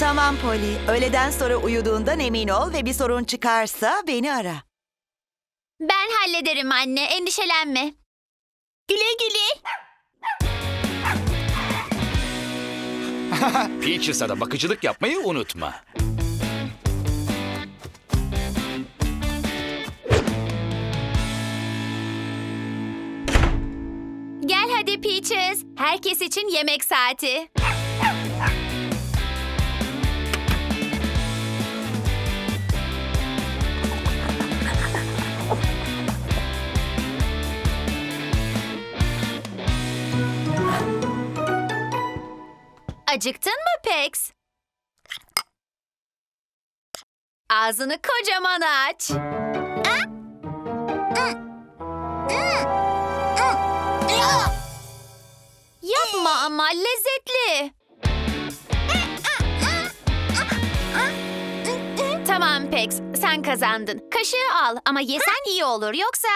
Tamam Polly. Öğleden sonra uyuduğundan emin ol ve bir sorun çıkarsa beni ara. Ben hallederim anne, endişelenme. Güle güle. Peaches'a da bakıcılık yapmayı unutma. Gel hadi Peaches. Herkes için yemek saati. Acıktın mı Pex? Ağzını kocaman aç. Yapma ama lezzetli. Tamam Pex, sen kazandın. Kaşığı al ama yesen iyi olur yoksa...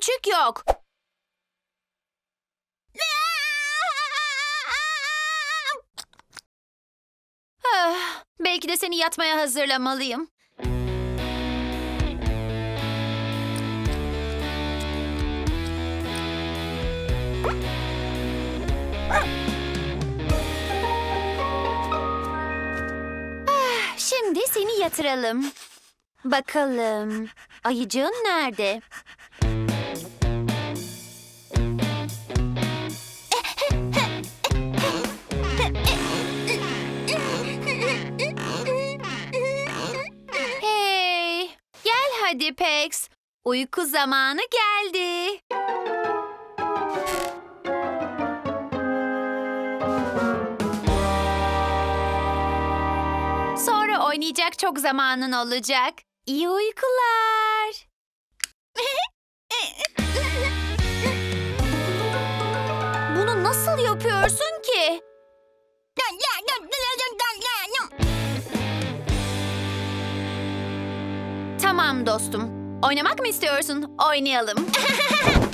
küçük yok. Ah, belki de seni yatmaya hazırlamalıyım. Ah, Şimdi seni yatıralım. Bakalım. Ayıcığın nerede? Hadi Pex. Uyku zamanı geldi. Sonra oynayacak çok zamanın olacak. İyi uykular. Bunu nasıl yapıyorsun ki? Tamam dostum. Oynamak mı istiyorsun? Oynayalım.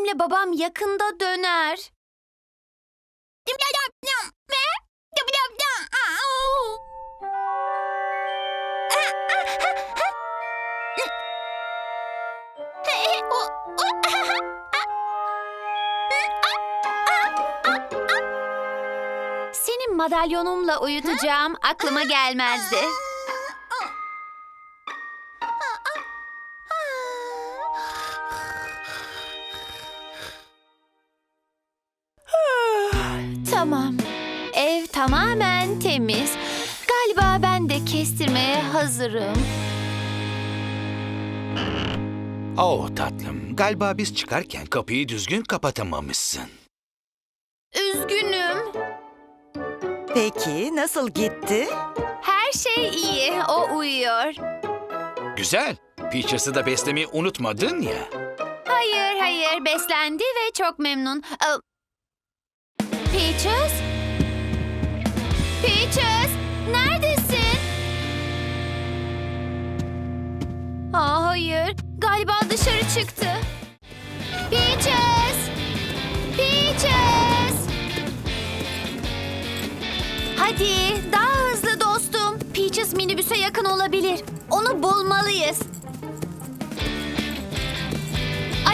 Annemle babam yakında döner. Seni madalyonumla uyutacağım aklıma gelmezdi. Tamamen temiz. Galiba ben de kestirmeye hazırım. Oh tatlım, galiba biz çıkarken kapıyı düzgün kapatamamışsın. Üzgünüm. Peki nasıl gitti? Her şey iyi. O uyuyor. Güzel. Peaches'ı da beslemeyi unutmadın ya. Hayır, hayır. Beslendi ve çok memnun. Aa, Peaches? Peaches, neredesin? Aa, hayır, galiba dışarı çıktı. Peaches! Peaches! Hadi, daha hızlı dostum. Peaches minibüse yakın olabilir. Onu bulmalıyız.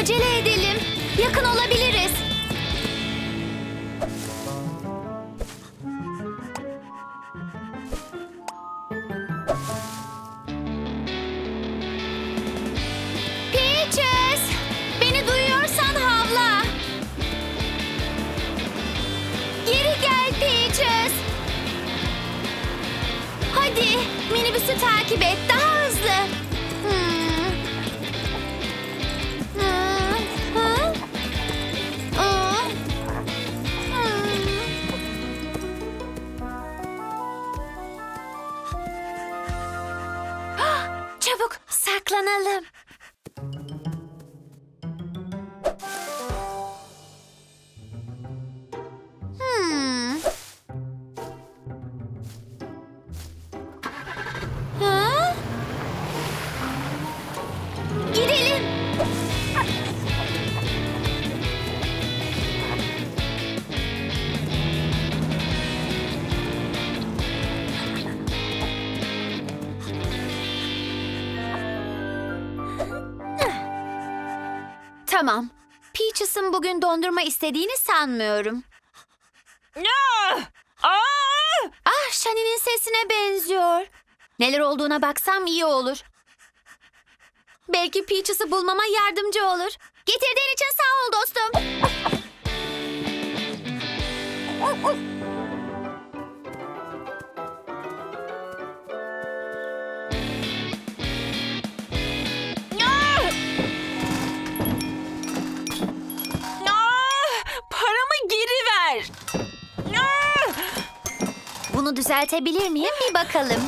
Acele edelim. Yakın olabilir. Daha hızlı. Tamam. Peaches'ın bugün dondurma istediğini sanmıyorum. Ah, Shani'nin sesine benziyor. Neler olduğuna baksam iyi olur. Belki Peaches'ı bulmama yardımcı olur. Getirdiğin için sağ ol dostum. Düzeltebilir miyim bir bakalım.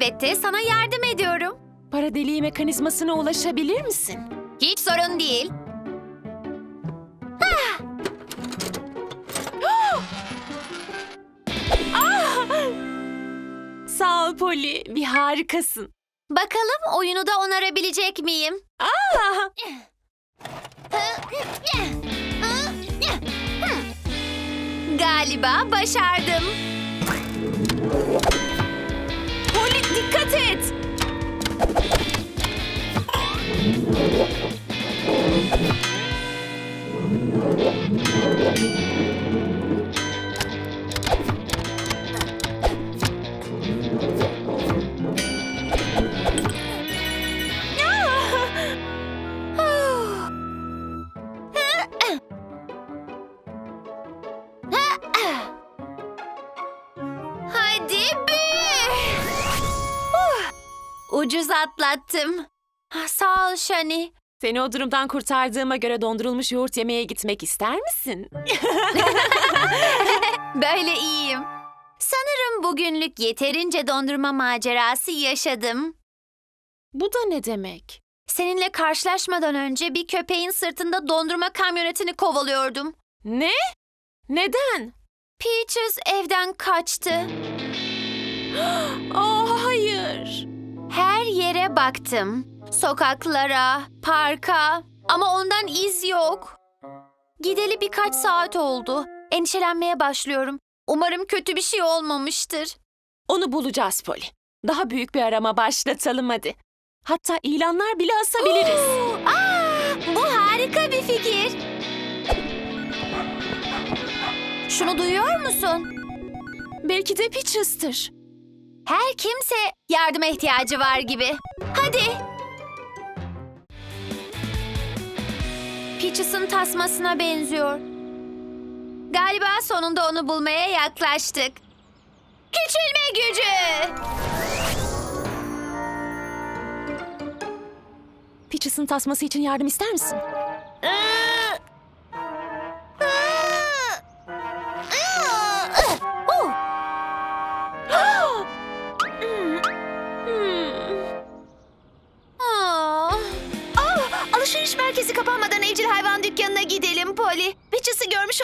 Elbette sana yardım ediyorum. Para deliği mekanizmasına ulaşabilir misin? Hiç sorun değil. Sağ ol Polly, bir harikasın. Bakalım oyunu da onarabilecek miyim? Aa, Galiba başardım. Dikkat et. Atlattım. Ah, Sağ ol Shani. Seni o durumdan kurtardığıma göre dondurulmuş yoğurt yemeye gitmek ister misin? Böyle iyiyim. Sanırım bugünlük yeterince dondurma macerası yaşadım. Bu da ne demek? Seninle karşılaşmadan önce bir köpeğin sırtında dondurma kamyonetini kovalıyordum. Ne? Neden? Peaches evden kaçtı. Aa, hayır. Her yere baktım. Sokaklara, parka ama ondan iz yok. Gideli birkaç saat oldu. Endişelenmeye başlıyorum. Umarım kötü bir şey olmamıştır. Onu bulacağız Polly. Daha büyük bir arama başlatalım hadi. Hatta ilanlar bile asabiliriz. Aa, bu harika bir fikir. Şunu duyuyor musun? Belki de Peaches'tır. Her kimse yardıma ihtiyacı var gibi. Hadi. Peaches'ın tasmasına benziyor. Galiba sonunda onu bulmaya yaklaştık. Küçülme gücü. Peaches'ın tasması için yardım ister misin?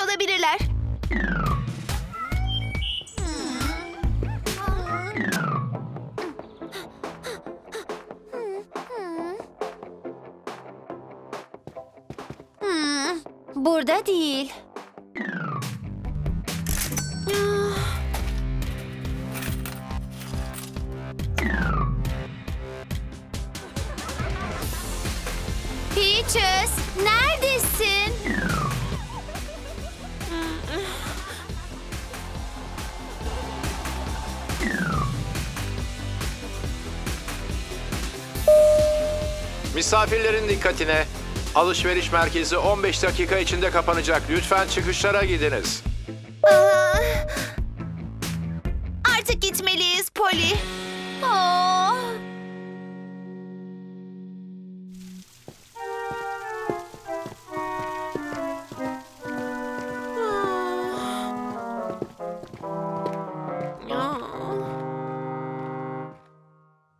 Olabilirler. Hmm, burada değil. Peaches, Misafirlerin dikkatine. Alışveriş merkezi 15 dakika içinde kapanacak. Lütfen çıkışlara gidiniz. Aa, Artık gitmeliyiz Polly. Aa.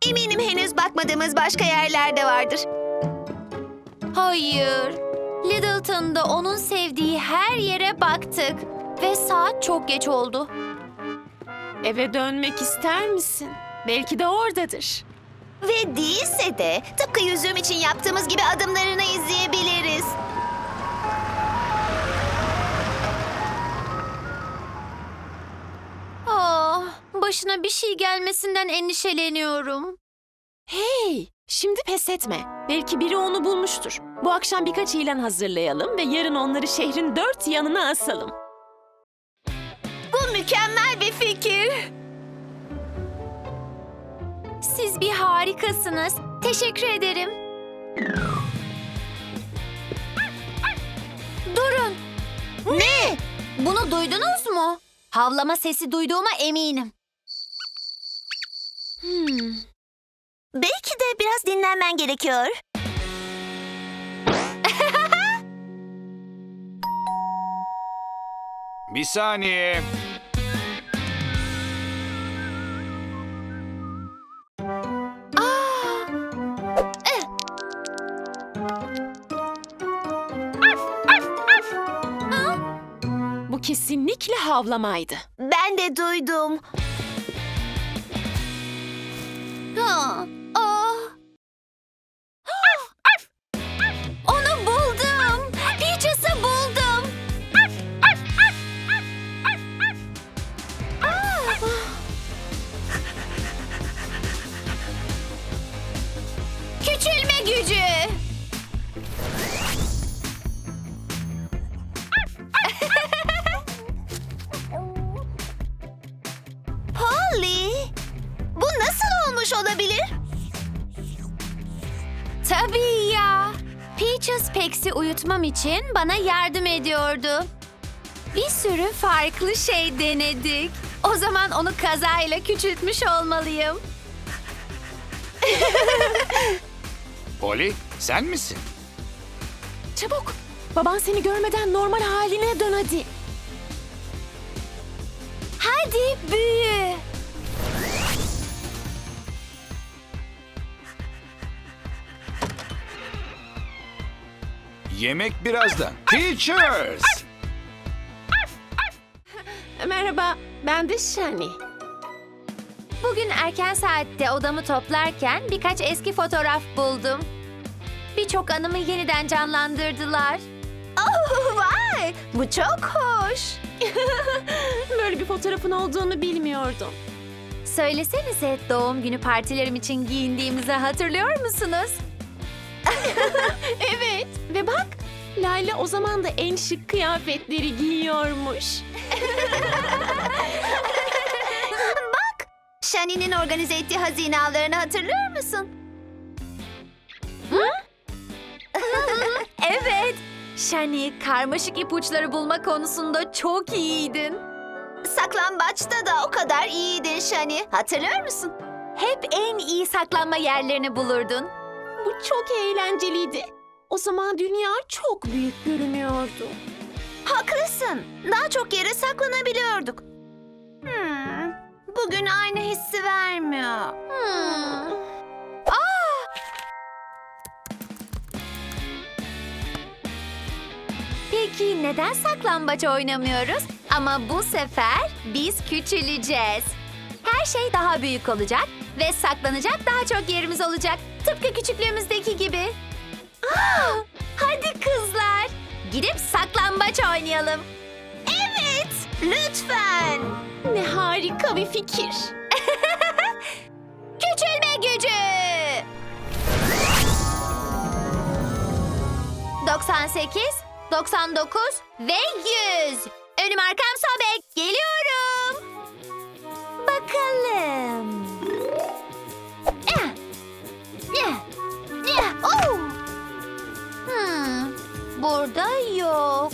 Eminim henüz bakmadığımız başka yerler de vardır. Hayır. Littleton'da onun sevdiği her yere baktık. Ve saat çok geç oldu. Eve dönmek ister misin? Belki de oradadır. Ve değilse de tıpkı yüzüğüm için yaptığımız gibi adımlarını izleyebiliriz. Ah, başına bir şey gelmesinden endişeleniyorum. Hey, şimdi pes etme. Belki biri onu bulmuştur. Bu akşam birkaç ilan hazırlayalım ve yarın onları şehrin dört yanına asalım. Bu mükemmel bir fikir. Siz bir harikasınız. Teşekkür ederim. Durun. Ne? Bunu duydunuz mu? Havlama sesi duyduğuma eminim. Hmm. Belki de biraz dinlenmen gerekiyor. Bir saniye. Bu kesinlikle havlamaydı. Ben de duydum. Ha, için bana yardım ediyordu. Bir sürü farklı şey denedik. O zaman onu kazayla küçültmüş olmalıyım. Polly, sen misin? Çabuk, baban seni görmeden normal haline dön hadi. Hadi büyü. Yemek birazdan. Teachers! Merhaba, ben de Shani. Bugün erken saatte odamı toplarken birkaç eski fotoğraf buldum. Birçok anımı yeniden canlandırdılar. Oh, vay! Bu çok hoş. Böyle bir fotoğrafın olduğunu bilmiyordum. Söylesenize doğum günü partilerim için giyindiğimizi hatırlıyor musunuz? Evet, ve bak, Layla o zaman da en şık kıyafetleri giyiyormuş. Bak! Shani'nin organize ettiği hazine avlarını hatırlıyor musun? evet. Shani, karmaşık ipuçları bulma konusunda çok iyiydin. Saklambaçta da o kadar iyiydin Shani. Hatırlıyor musun? Hep en iyi saklanma yerlerini bulurdun. Bu çok eğlenceliydi. O zaman dünya çok büyük görünüyordu. Haklısın. Daha çok yere saklanabiliyorduk. Hmm, bugün aynı hissi vermiyor. Hmm. Aa! Peki neden saklambaç oynamıyoruz? Ama bu sefer biz küçüleceğiz. Her şey daha büyük olacak ve saklanacak daha çok yerimiz olacak. Tıpkı küçüklüğümüzdeki gibi. Hadi kızlar. Gidip saklambaç oynayalım. Evet, lütfen. Ne harika bir fikir. Küçülme gücü. 98, 99 ve 100. Önüm arkam sobek. Geliyorum. Bakalım. Eh. Eh. Eh. Oh. Hmm. Burada yok.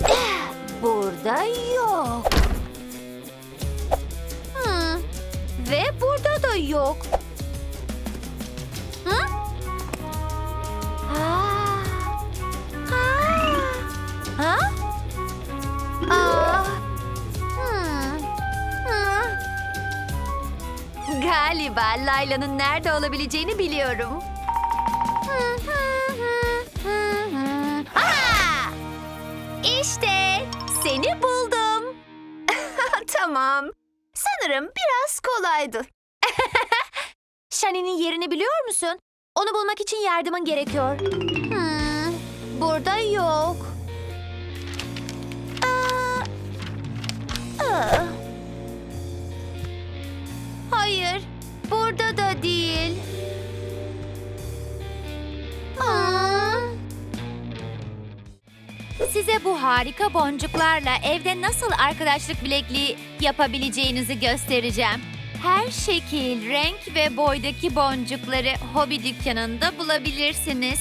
Burada yok. Hmm. Ve burada da yok. Hı? Aa. Aa. Ha? Aa. Hmm. Hı. Galiba Layla'nın nerede olabileceğini biliyorum. Hı hı tamam. Sanırım biraz kolaydı. Shani'nin yerini biliyor musun? Onu bulmak için yardımın gerekiyor. Hmm, burada yok. Aa, aa. Hayır, burada da değil. Aa. Size bu harika boncuklarla evde nasıl arkadaşlık bilekliği yapabileceğinizi göstereceğim. Her şekil, renk ve boydaki boncukları hobi dükkanında bulabilirsiniz.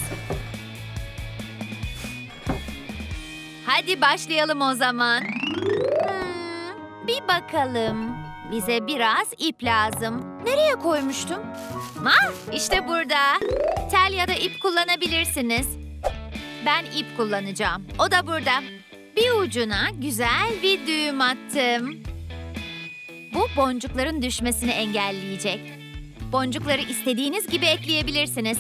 Hadi başlayalım o zaman. Hmm, bir bakalım. Bize biraz ip lazım. Nereye koymuştum? Ha, işte burada. Tel ya da ip kullanabilirsiniz. Ben ip kullanacağım. O da burada. Bir ucuna güzel bir düğüm attım. Bu boncukların düşmesini engelleyecek. Boncukları istediğiniz gibi ekleyebilirsiniz.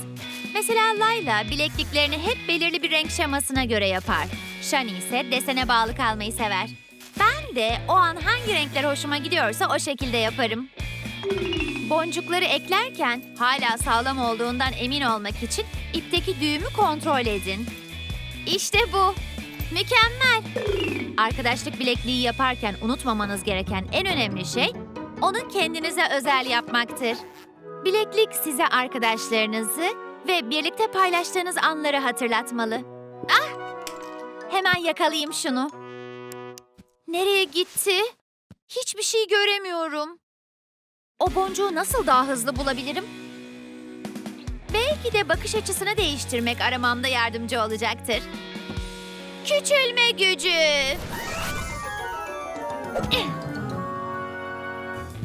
Mesela Layla bilekliklerini hep belirli bir renk şemasına göre yapar. Shani ise desene bağlı kalmayı sever. Ben de o an hangi renkler hoşuma gidiyorsa o şekilde yaparım. Boncukları eklerken hala sağlam olduğundan emin olmak için ipteki düğümü kontrol edin. İşte bu. Mükemmel. Arkadaşlık bilekliği yaparken unutmamanız gereken en önemli şey onu kendinize özel yapmaktır. Bileklik size arkadaşlarınızı ve birlikte paylaştığınız anları hatırlatmalı. Ah! Hemen yakalayayım şunu. Nereye gitti? Hiçbir şey göremiyorum. O boncuğu nasıl daha hızlı bulabilirim? Belki de bakış açısını değiştirmek aramamda yardımcı olacaktır. Küçülme gücü. Eh.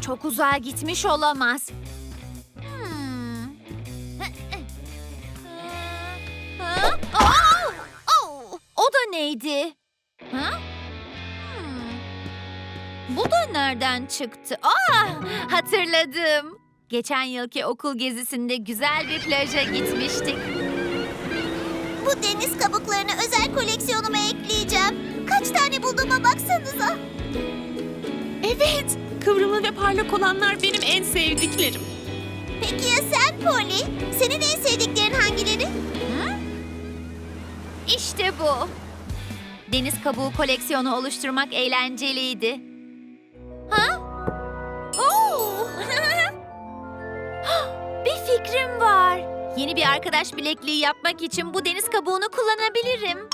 Çok uzağa gitmiş olamaz. Hmm. Aa! Au! O da neydi? Hmm. Bu da nereden çıktı? Aa, hatırladım. Geçen yılki okul gezisinde güzel bir plaja gitmiştik. Bu deniz kabuklarını özel koleksiyonuma ekleyeceğim. Kaç tane bulduğuma baksanıza. Evet, kıvrımlı ve parlak olanlar benim en sevdiklerim. Peki ya sen Polly? Senin en sevdiklerin hangileri? İşte bu. Deniz kabuğu koleksiyonu oluşturmak eğlenceliydi. Ha? Arkadaş bilekliği yapmak için bu deniz kabuğunu kullanabilirim.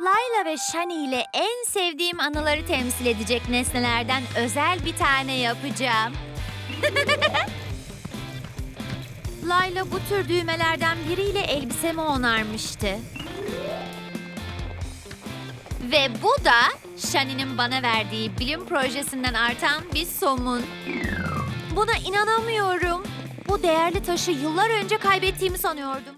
Layla ve Shani ile en sevdiğim anıları temsil edecek nesnelerden özel bir tane yapacağım. Layla bu tür düğmelerden biriyle elbisemi onarmıştı. Ve bu da Shani'nin bana verdiği bilim projesinden artan bir somun. Buna inanamıyorum. Bu değerli taşı yıllar önce kaybettiğimi sanıyordum.